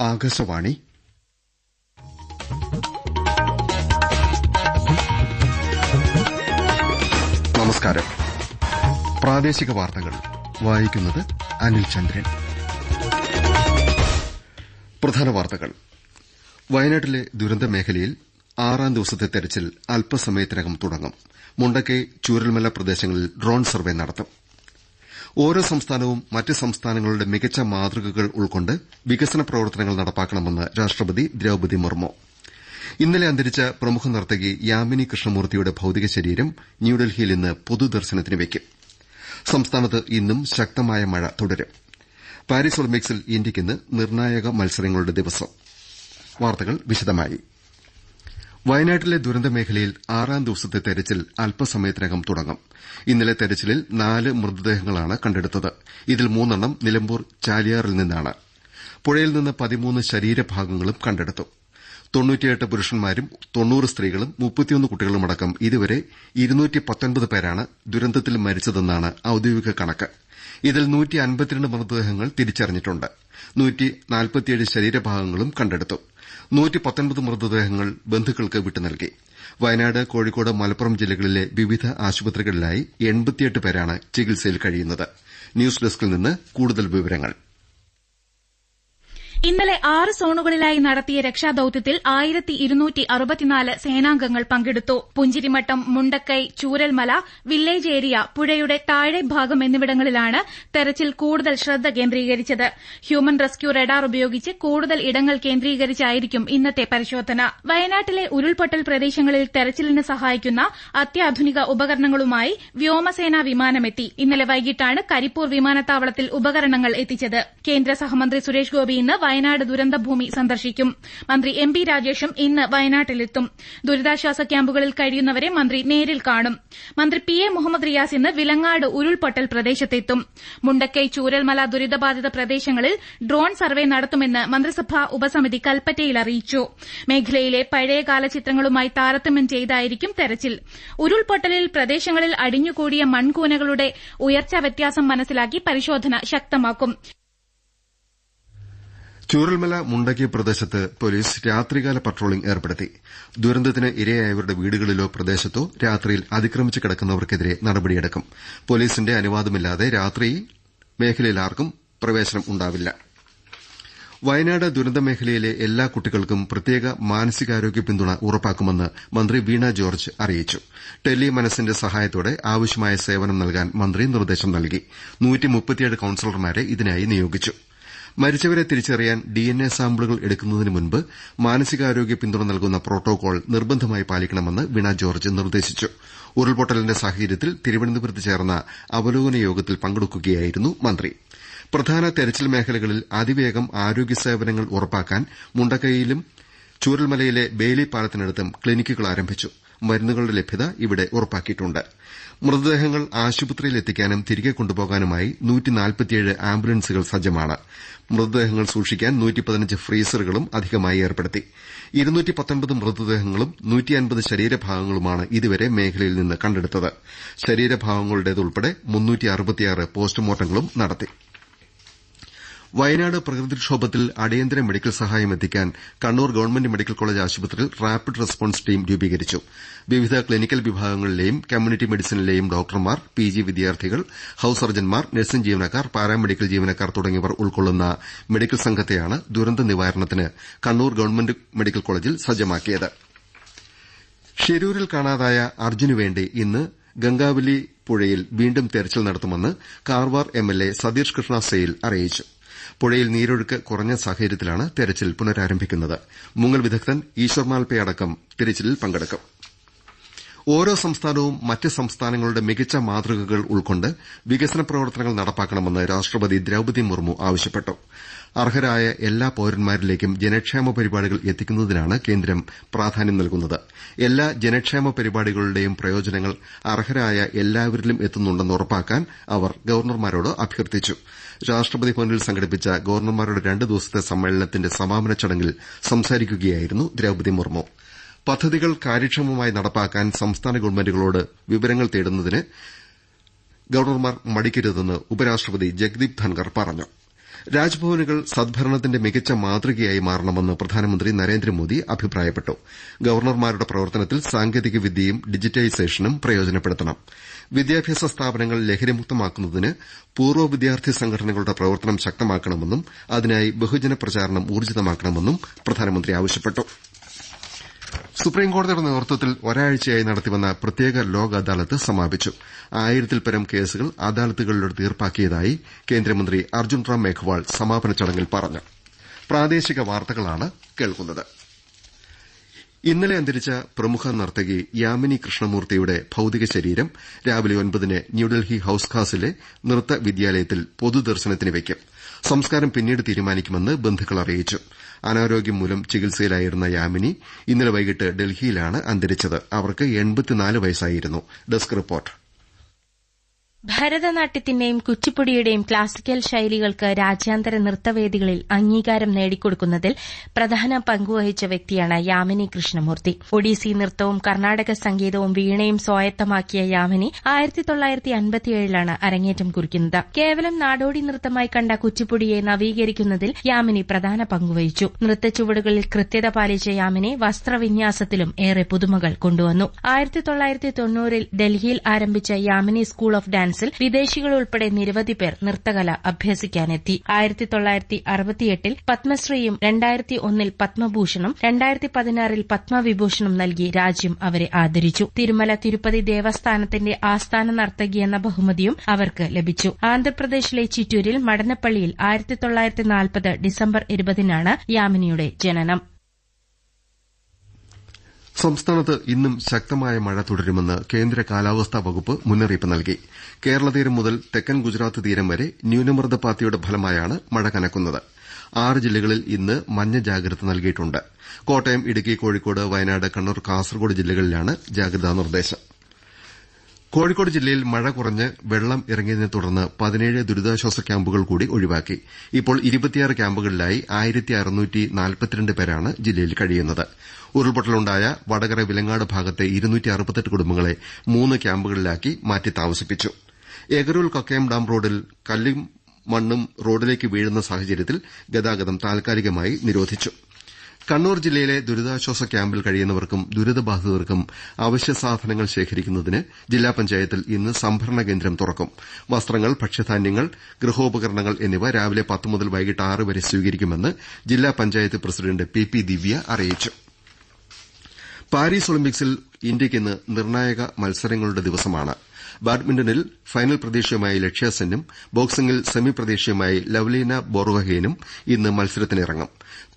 ആകാശവാണി. നമസ്കാരം. പ്രാദേശിക വാർത്തകൾ. വായിക്കുന്നത് അനിൽ ചന്ദ്രൻ. പ്രധാന വാർത്തകൾ. വയനാട്ടിലെ ദുരന്ത മേഖലയിൽ ആറാം ദിവസത്തെ തെരച്ചിൽ അല്പസമയത്തിനകം തുടങ്ങും. മുണ്ടക്കൈ ചൂരൽമല പ്രദേശങ്ങളിൽ ഡ്രോൺ സർവേ നടത്തും. ഓരോ സംസ്ഥാനവും മറ്റ് സംസ്ഥാനങ്ങളുടെ മികച്ച മാതൃകകൾ ഉൾക്കൊണ്ട് വികസന പ്രവർത്തനങ്ങൾ നടപ്പാക്കണമെന്ന് രാഷ്ട്രപതി ദ്രൌപതി മുർമു. ഇന്നലെ അന്തരിച്ച പ്രമുഖ നർത്തകി യാമിനി കൃഷ്ണമൂർത്തിയുടെ ഭൌതിക ശരീരം ന്യൂഡൽഹിയിൽ ഇന്ന് പൊതുദർശനത്തിന് വയ്ക്കും. സംസ്ഥാനത്ത് ഇന്നും ശക്തമായ മഴ തുടരും. പാരീസ് ഒളിമ്പിക്സിൽ ഇന്ത്യയ്ക്ക് ഇന്ന് നിർണായക മത്സരങ്ങളുടെ ദിവസം. വാർത്തകൾ വിശദമായി. വയനാട്ടിലെ ദുരന്ത മേഖലയിൽ ആറാം ദിവസത്തെ തെരച്ചിൽ അല്പസമയത്തിനകം തുടങ്ങും. ഇന്നലെ തെരച്ചിലിൽ നാല് മൃതദേഹങ്ങളാണ് കണ്ടെടുത്തത്. ഇതിൽ മൂന്നെണ്ണം നിലമ്പൂർ ചാലിയാറിൽ നിന്നാണ്. പുഴയിൽ നിന്ന് പതിമൂന്ന് ശരീരഭാഗങ്ങളും കണ്ടെടുത്തു. തൊണ്ണൂറ്റിയെട്ട് പുരുഷന്മാരും തൊണ്ണൂറ് സ്ത്രീകളും മുപ്പത്തിയൊന്ന് കുട്ടികളുമടക്കം ഇതുവരെ പേരാണ് ദുരന്തത്തിൽ മരിച്ചതെന്നാണ് ഔദ്യോഗിക കണക്ക്. ഇതിൽ മൃതദേഹങ്ങൾ തിരിച്ചറിഞ്ഞിട്ടുണ്ട്. ശരീരഭാഗങ്ങളും കണ്ടെടുത്തു. മൃതദേഹങ്ങൾ ബന്ധുക്കൾക്ക് വിട്ടുനൽകി വയനാട് കോഴിക്കോട് മലപ്പുറം ജില്ലകളിലെ വിവിധ ആശുപത്രികളിലായി പേരാണ് ചികിത്സയിൽ കഴിയുന്നത്. ന്യൂസ് ഡെസ്കിൽ നിന്ന് കൂടുതൽ വിവരങ്ങൾ. ഇന്നലെ ആറ് സോണുകളിലായി നടത്തിയ രക്ഷാദൌത്യത്തിൽ ആയിരത്തി ഇരുന്നൂറ്റി അറുപത്തിനാല് സേനാംഗങ്ങൾ പങ്കെടുത്തു. പുഞ്ചിരിമട്ടം മുണ്ടക്കൈ ചൂരൽമല വില്ലേജ് ഏരിയ പുഴയുടെ താഴെ ഭാഗം എന്നിവിടങ്ങളിലാണ് തെരച്ചിൽ കൂടുതൽ ശ്രദ്ധ കേന്ദ്രീകരിച്ചത്. ഹ്യൂമൻ റെസ്ക്യൂ റഡാർ ഉപയോഗിച്ച് കൂടുതൽ ഇടങ്ങൾ കേന്ദ്രീകരിച്ചായിരിക്കും ഇന്നത്തെ പരിശോധന. വയനാട്ടിലെ ഉരുൾപൊട്ടൽ പ്രദേശങ്ങളിൽ തെരച്ചിലിന് സഹായിക്കുന്ന അത്യാധുനിക ഉപകരണങ്ങളുമായി വ്യോമസേനാ വിമാനമെത്തി. ഇന്നലെ വൈകിട്ടാണ് കരിപ്പൂർ വിമാനത്താവളത്തിൽ ഉപകരണങ്ങൾ എത്തിച്ചത്. കേന്ദ്ര സഹമന്ത്രി സുരേഷ് ഗോപി ഇന്ന് വയനാട് ദുരന്തഭൂമി സന്ദർശിക്കും. മന്ത്രി എം പി രാജേഷും ഇന്ന് വയനാട്ടിലെത്തും. ദുരിതാശ്വാസ ക്യാമ്പുകളിൽ കഴിയുന്നവരെ മന്ത്രി നേരിൽ കാണും. മന്ത്രി പി എ മുഹമ്മദ് റിയാസ് ഇന്ന് വിലങ്ങാട് ഉരുൾപൊട്ടൽ പ്രദേശത്തെത്തും. മുണ്ടക്കൈ ചൂരൽമല ദുരിതബാധിത പ്രദേശങ്ങളിൽ ഡ്രോൺ സർവേ നടത്തുമെന്ന് മന്ത്രിസഭാ ഉപസമിതി കൽപ്പറ്റയിൽ അറിയിച്ചു. മേഖലയിലെ പഴയകാല ചിത്രങ്ങളുമായി താരതമ്യം ചെയ്തായിരിക്കും തെരച്ചിൽ. ഉരുൾപൊട്ടലിൽ പ്രദേശങ്ങളിൽ അടിഞ്ഞുകൂടിയ മൺകൂനകളുടെ ഉയർച്ചാ വ്യത്യാസം മനസ്സിലാക്കി പരിശോധന ശക്തമാക്കും. ചൂരൽമല മുണ്ടക്കി പ്രദേശത്ത് പൊലീസ് രാത്രികാല പട്രോളിംഗ് ഏർപ്പെടുത്തി. ദുരന്തത്തിന് ഇരയായവരുടെ വീടുകളിലോ പ്രദേശത്തോ രാത്രിയിൽ അതിക്രമിച്ച് കിടക്കുന്നവർക്കെതിരെ നടപടിയെടുക്കും. പൊലീസിന്റെ അനുവാദമില്ലാതെ രാത്രി മേഖലയിൽ ആർക്കും പ്രവേശനം ഉണ്ടാവില്ല. വയനാട് ദുരന്തമേഖലയിലെ എല്ലാ കുട്ടികൾക്കും പ്രത്യേക മാനസികാരോഗ്യ പിന്തുണ ഉറപ്പാക്കുമെന്ന് മന്ത്രി വീണ ജോർജ് അറിയിച്ചു. ടെലി മനസിന്റെ സഹായത്തോടെ ആവശ്യമായ സേവനം നൽകാൻ മന്ത്രി നിർദ്ദേശം നൽകി. കൌൺസിലർമാരെ ഇതിനായി നിയോഗിച്ചു. മരിച്ചവരെ തിരിച്ചറിയാൻ ഡിഎൻഎ സാമ്പിളുകൾ എടുക്കുന്നതിന് മുമ്പ് മാനസികാരോഗ്യ പിന്തുണ നൽകുന്ന പ്രോട്ടോകോൾ നിർബന്ധമായി പാലിക്കണമെന്ന് വീണ ജോർജ് നിർദ്ദേശിച്ചു. ഉരുൾപൊട്ടലിന്റെ സാഹചര്യത്തിൽ തിരുവനന്തപുരത്ത് ചേർന്ന അവലോകന യോഗത്തിൽ പങ്കെടുക്കുകയായിരുന്നു മന്ത്രി. പ്രധാന തെരച്ചിൽ മേഖലകളിൽ അതിവേഗം ആരോഗ്യ സേവനങ്ങൾ ഉറപ്പാക്കാൻ മുണ്ടക്കൈയിലും ചൂരൽമലയിലെ ബേലി പാലത്തിനടുത്തും ക്ലിനിക്കുകൾ ആരംഭിച്ചു. മരുന്നുകളുടെ ലഭ്യത ഇവിടെ ഉറപ്പാക്കിയിട്ടുണ്ട്. മൃതദേഹങ്ങൾ ആശുപത്രിയിൽ എത്തിക്കാനും തിരികെ കൊണ്ടുപോകാനുമായി ആംബുലൻസുകൾ സജ്ജമാണ്. മൃതദേഹങ്ങൾ സൂക്ഷിക്കാൻ ഫ്രീസറുകളും അധികമായി ഏർപ്പെടുത്തി. മൃതദേഹങ്ങളും ശരീരഭാഗങ്ങളുമാണ് ഇതുവരെ മേഖലയിൽ നിന്ന് കണ്ടെടുത്തത്. ശരീരഭാഗങ്ങളുടേതുൾപ്പെടെ പോസ്റ്റ്മോർട്ടങ്ങളും നടത്തി. വയനാട് പ്രകൃതിക്ഷോഭത്തിൽ അടിയന്തര മെഡിക്കൽ സഹായം എത്തിക്കാൻ കണ്ണൂർ ഗവൺമെന്റ് മെഡിക്കൽ കോളേജ് ആശുപത്രിയിൽ റാപ്പിഡ് റെസ്പോൺസ് ടീം രൂപീകരിച്ചു. വിവിധ ക്ലിനിക്കൽ വിഭാഗങ്ങളിലെയും കമ്മ്യൂണിറ്റി മെഡിസിനിലെയും ഡോക്ടർമാർ പിജി വിദ്യാർത്ഥികൾ ഹൌസ് സർജൻമാർ നഴ്സിംഗ് ജീവനക്കാർ പാരാമെഡിക്കൽ ജീവനക്കാർ തുടങ്ങിയവർ ഉൾക്കൊള്ളുന്ന മെഡിക്കൽ സംഘത്തെയാണ് ദുരന്ത നിവാരണത്തിന് കണ്ണൂർ ഗവൺമെന്റ് മെഡിക്കൽ കോളേജിൽ സജ്ജമാക്കിയത്. ഷിരൂരിൽ കാണാതായ അർജുനുവേണ്ടി ഇന്ന് ഗംഗാവലി പുഴയിൽ വീണ്ടും തെരച്ചിൽ നടത്തുമെന്ന് കാർവാർ എംഎൽഎ സതീഷ് കൃഷ്ണ സെയിൽ അറിയിച്ചു. പുഴയിൽ നീരൊഴുക്ക് കുറഞ്ഞ സാഹചര്യത്തിലാണ് തെരച്ചിൽ പുനരാരംഭിക്കുന്നത്. മുങ്ങൽ വിദഗ്ധൻ ഈശ്വർ മാൽപെ അടക്കം തിരച്ചിലിൽ പങ്കെടുക്കും. ഓരോ സംസ്ഥാനവും മറ്റ് സംസ്ഥാനങ്ങളുടെ മികച്ച മാതൃകകൾ ഉൾക്കൊണ്ട് വികസന പ്രവർത്തനങ്ങൾ നടപ്പാക്കണമെന്ന് രാഷ്ട്രപതി ദ്രൌപതി മുർമു ആവശ്യപ്പെട്ടു. അർഹരായ എല്ലാ പൌരന്മാരിലേക്കും ജനക്ഷേമ പരിപാടികൾ എത്തിക്കുന്നതിനാണ് കേന്ദ്രം പ്രാധാന്യം നൽകുന്നത്. എല്ലാ ജനക്ഷേമ പരിപാടികളുടെയും പ്രയോജനങ്ങൾ അർഹരായ എല്ലാവരിലും എത്തുന്നുണ്ടെന്ന് ഉറപ്പാക്കാൻ അവർ ഗവർണർമാരോട് അഭ്യർത്ഥിച്ചു. രാഷ്ട്രപതി ഭവനിൽ സംഘടിപ്പിച്ച ഗവർണർമാരുടെ രണ്ട് ദിവസത്തെ സമ്മേളനത്തിന്റെ സമാപന ചടങ്ങിൽ സംസാരിക്കുകയായിരുന്നു ദ്രൌപതി മുർമു. പദ്ധതികൾ കാര്യക്ഷമമായി നടപ്പാക്കാൻ സംസ്ഥാന ഗവൺമെന്റുകളോട് വിവരങ്ങൾ തേടുന്നതിന് ഗവർണർമാർ മടിക്കരുതെന്ന് ഉപരാഷ്ട്രപതി ജഗ്ദീപ് ധൻകർ പറഞ്ഞു. രാജ്ഭവനുകൾ സദ്ഭരണത്തിന്റെ മികച്ച മാതൃകയായി മാറണമെന്ന് പ്രധാനമന്ത്രി നരേന്ദ്രമോദി അഭിപ്രായപ്പെട്ടു. ഗവർണർമാരുടെ പ്രവർത്തനത്തിൽ സാങ്കേതിക വിദ്യയും ഡിജിറ്റൈസേഷനും പ്രയോജനപ്പെടുത്തണം. വിദ്യാഭ്യാസ സ്ഥാപനങ്ങൾ ലഹരിമുക്തമാക്കുന്നതിന് പൂർവ വിദ്യാർത്ഥി സംഘടനകളുടെ പ്രവർത്തനം ശക്തമാക്കണമെന്നും അതിനായി ബഹുജന പ്രചാരണം ഊർജിതമാക്കണമെന്നും പ്രധാനമന്ത്രി ആവശ്യപ്പെട്ടു. സുപ്രീംകോടതിയുടെ നേതൃത്വത്തിൽ ഒരാഴ്ചയായി നടത്തിവന്ന പ്രത്യേക ലോക് അദാലത്ത് സമാപിച്ചു. ആയിരത്തിൽപരം കേസുകൾ അദാലത്തുകളിലൂടെ തീർപ്പാക്കിയതായി കേന്ദ്രമന്ത്രി അർജുൻ റാം മേഘ്വാൾ സമാപന ചടങ്ങിൽ പറഞ്ഞു. ഇന്നലെ അന്തരിച്ച പ്രമുഖ നർത്തകി യാമിനി കൃഷ്ണമൂർത്തിയുടെ ഭൌതിക ശരീരം രാവിലെ ഒൻപതിന് ന്യൂഡൽഹി ഹൌസ് ഖാസിലെ നൃത്ത വിദ്യാലയത്തിൽ പൊതുദർശനത്തിന് വയ്ക്കും സംസ്കാരം പിന്നീട് തീരുമാനിക്കുമെന്ന് ബന്ധുക്കൾ അറിയിച്ചു. അനാരോഗ്യം മൂലം ചികിത്സയിലായിരുന്ന യാമിനി ഇന്നലെ വൈകിട്ട് ഡൽഹിയിലാണ് അന്തരിച്ചത്. അവർക്ക് വയസ്സായിരുന്നു. Desk report. ഭരതനാട്യത്തിന്റെയും കുച്ചിപ്പുടിയുടെയും ക്ലാസിക്കൽ ശൈലികൾക്ക് രാജ്യാന്തര നൃത്തവേദികളിൽ അംഗീകാരം നേടിക്കൊടുക്കുന്നതിൽ പ്രധാന പങ്കുവഹിച്ച വ്യക്തിയാണ് യാമിനി കൃഷ്ണമൂർത്തി. ഒഡീസി നൃത്തവും കർണാടക സംഗീതവും വീണയും സ്വായത്തമാക്കിയ യാമിനി ആയിരത്തി തൊള്ളായിരത്തി അൻപത്തിയേഴിലാണ് അരങ്ങേറ്റം കുറിക്കുന്നത്. കേവലം നാടോടി നൃത്തമായി കണ്ട കുച്ചിപ്പുടിയെ നവീകരിക്കുന്നതിൽ യാമിനി പ്രധാന പങ്കുവഹിച്ചു. നൃത്തച്ചുവടുകളിൽ കൃത്യത പാലിച്ച യാമിനി വസ്ത്രവിന്യാസത്തിലും ഏറെ പുതുമകൾ കൊണ്ടുവന്നു. ആയിരത്തി തൊള്ളായിരത്തി തൊണ്ണൂറിൽ ഡൽഹിയിൽ ആരംഭിച്ച യാമിനി സ്കൂൾ ഓഫ് ഡാൻസ് ഡാൻസിൽ വിദേശികൾ ഉൾപ്പെടെ നിരവധി പേർ നൃത്തകല അഭ്യസിക്കാനെത്തി. ആയിരത്തി തൊള്ളായിരത്തി അറുപത്തിയെട്ടിൽ പത്മശ്രീയും രണ്ടായിരത്തി ഒന്നിൽ പത്മഭൂഷണും രണ്ടായിരത്തി പതിനാറിൽ പത്മവിഭൂഷണും നൽകി രാജ്യം അവരെ ആദരിച്ചു. തിരുമല തിരുപ്പതി ദേവസ്ഥാനത്തിന്റെ ആസ്ഥാന നർത്തകി എന്ന ബഹുമതിയും അവർക്ക് ലഭിച്ചു. ആന്ധ്രാപ്രദേശിലെ ചിറ്റൂരിൽ മടനപ്പള്ളിയിൽ ആയിരത്തി തൊള്ളായിരത്തി നാൽപ്പത് ഡിസംബർ ഇരുപതിനാണ് യാമിനിയുടെ ജനനം. സംസ്ഥാനത്ത് ഇന്നും ശക്തമായ മഴ തുടരുമെന്ന് കേന്ദ്ര കാലാവസ്ഥാ വകുപ്പ് മുന്നറിയിപ്പ് നൽകി. കേരള തീരം മുതൽ തെക്കൻ ഗുജറാത്ത് തീരം വരെ ന്യൂനമർദ്ദ പാത്തിയുടെ ഫലമായാണ് മഴ കനക്കുന്നത്. ആറ് ജില്ലകളിൽ ഇന്ന് മഞ്ഞ ജാഗ്രത നൽകിയിട്ടുണ്ട്. കോട്ടയം ഇടുക്കി കോഴിക്കോട് വയനാട് കണ്ണൂർ കാസർകോട് ജില്ലകളിലാണ് ജാഗ്രതാ നിർദ്ദേശം. കോഴിക്കോട് ജില്ലയിൽ മഴ കുറഞ്ഞ് വെള്ളം ഇറങ്ങിയതിനെ തുടർന്ന് പതിനേഴ് ദുരിതാശ്വാസ ക്യാമ്പുകൾ കൂടി ഒഴിവാക്കി. ഇപ്പോൾ ഇരുപത്തിയാറ് ക്യാമ്പുകളിലായി പേരാണ് ജില്ലയിൽ കഴിയുന്നത്. ഉരുൾപൊട്ടലുണ്ടായ വടകര വിലങ്ങാട് ഭാഗത്തെ കുടുംബങ്ങളെ മൂന്ന് ക്യാമ്പുകളിലാക്കി മാറ്റി താമസിപ്പിച്ചു. എഗരൂൽ കക്കയം ഡാം റോഡിൽ കല്ലും മണ്ണും റോഡിലേക്ക് വീഴുന്ന സാഹചര്യത്തിൽ ഗതാഗതം താൽക്കാലികമായി നിരോധിച്ചു. കണ്ണൂർ ജില്ലയിലെ ദുരിതാശ്വാസ ക്യാമ്പിൽ കഴിയുന്നവർക്കും ദുരിതബാധിതർക്കും അവശ്യ സാധനങ്ങൾ ശേഖരിക്കുന്നതിന് ജില്ലാ പഞ്ചായത്തിൽ ഇന്ന് സംഭരണ കേന്ദ്രം തുറക്കും. വസ്ത്രങ്ങൾ ഭക്ഷ്യധാന്യങ്ങൾ ഗൃഹോപകരണങ്ങൾ എന്നിവ രാവിലെ പത്ത് മുതൽ വൈകിട്ട് ആറ് വരെ സ്വീകരിക്കുമെന്ന് ജില്ലാ panchayat president P P Divya അറിയിച്ചു. പാരീസ് ഒളിമ്പിക്സിൽ ഇന്ത്യയ്ക്ക് ഇന്ന് നിർണായക മത്സരങ്ങളുടെ ദിവസമാണ്. ബാഡ്മിന്റണിൽ ഫൈനൽ പ്രതീക്ഷയുമായി ലക്ഷ്യസെന്നും ബോക്സിംഗിൽ സെമി പ്രതീക്ഷയുമായി ലവ്ലീന ബോർഗോഹെയ്നും ഇന്ന് മത്സരത്തിനിറങ്ങും.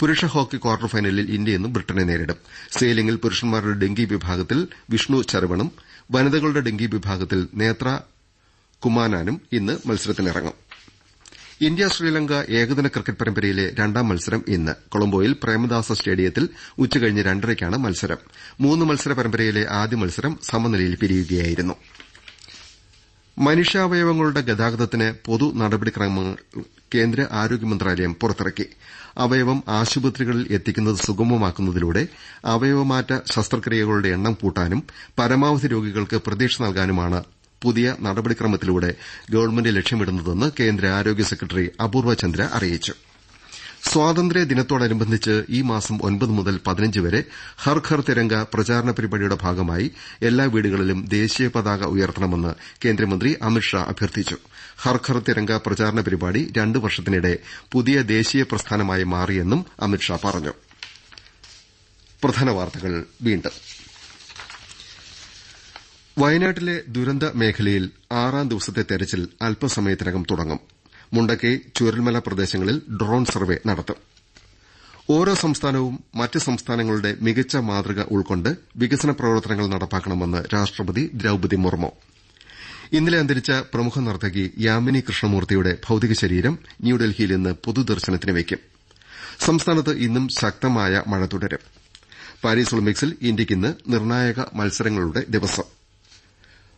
പുരുഷ ഹോക്കി ക്വാർട്ടർ ഫൈനലിൽ ഇന്ത്യ ഇന്ന് ബ്രിട്ടനെ നേരിടും. സെയിലിംഗിൽ പുരുഷന്മാരുടെ ഡെങ്കി വിഭാഗത്തിൽ വിഷ്ണു ചരവണും വനിതകളുടെ ഡെങ്കി വിഭാഗത്തിൽ നേത്ര കുമാനാനും ഇന്ന് മത്സരത്തിനിറങ്ങും. ഇന്ത്യ ശ്രീലങ്ക ഏകദിന ക്രിക്കറ്റ് പരമ്പരയിലെ രണ്ടാം മത്സരം ഇന്ന് കൊളംബോയിൽ പ്രേമദാസ സ്റ്റേഡിയത്തിൽ ഉച്ചകഴിഞ്ഞ് രണ്ടരയ്ക്കാണ് മത്സരം. മൂന്ന് മത്സര പരമ്പരയിലെ ആദ്യ മത്സരം സമനിലയിൽ പിരിയുകയായിരുന്നു. മനുഷ്യാവയവങ്ങളുടെ ഗതാഗതത്തിന് പൊതു നടപടിക്രമങ്ങൾ കേന്ദ്ര ആരോഗ്യ മന്ത്രാലയം പുറത്തിറക്കി. അവയവം ആശുപത്രികളിൽ എത്തിക്കുന്നത് സുഗമമാക്കുന്നതിലൂടെ അവയവമാറ്റ ശസ്ത്രക്രിയകളുടെ എണ്ണം കൂട്ടാനും പരമാവധി രോഗികൾക്ക് പ്രതീക്ഷ നൽകാനുമാണ് പുതിയ നടപടിക്രമത്തിലൂടെ ഗവൺമെന്റ് ലക്ഷ്യമിടുന്നതെന്ന് കേന്ദ്ര ആരോഗ്യ സെക്രട്ടറി അപൂർവ ചന്ദ്ര അറിയിച്ചു. സ്വാതന്ത്ര്യ ദിനത്തോടനുബന്ധിച്ച് ഈ മാസം ഒൻപത് മുതൽ പതിനഞ്ച് വരെ ഹർ ഘർ തിരങ്ക പ്രചാരണ പരിപാടിയുടെ ഭാഗമായി എല്ലാ വീടുകളിലും ദേശീയ പതാക ഉയർത്തണമെന്ന് കേന്ദ്രമന്ത്രി അമിത്ഷാ അഭ്യർത്ഥിച്ചു. ഹർ ഘർ തിരങ്ക പ്രചാരണ പരിപാടി രണ്ട് വർഷത്തിനിടെ പുതിയ ദേശീയ പ്രസ്ഥാനമായി മാറിയെന്നും അമിത്ഷാ പറഞ്ഞു. വയനാട്ടിലെ ദുരന്ത മേഖലയിൽ ആറാം ദിവസത്തെ തെരച്ചിൽ അല്പസമയത്തിനകം തുടങ്ങും. മുണ്ടക്കൈ ചുരൽമല പ്രദേശങ്ങളിൽ ഡ്രോൺ സർവേ നടത്തും. ഓരോ സംസ്ഥാനവും മറ്റ് സംസ്ഥാനങ്ങളുടെ മികച്ച മാതൃക ഉൾക്കൊണ്ട് വികസന പ്രവർത്തനങ്ങൾ നടപ്പാക്കണമെന്ന് രാഷ്ട്രപതി ദ്രൌപതി മുർമു. ഇന്നലെ അന്തരിച്ച പ്രമുഖ നർത്തകി യാമിനി കൃഷ്ണമൂർത്തിയുടെ ഭൌതിക ശരീരം ന്യൂഡൽഹിയിൽ ഇന്ന് പൊതുദർശനത്തിന് വയ്ക്കും. സംസ്ഥാനത്ത് ഇന്നും ശക്തമായ മഴ തുടരും. പാരീസ് ഒളിമ്പിക്സിൽ ഇന്ത്യയ്ക്ക് ഇന്ന് നിർണായക മത്സരങ്ങളുടെ ദിവസം.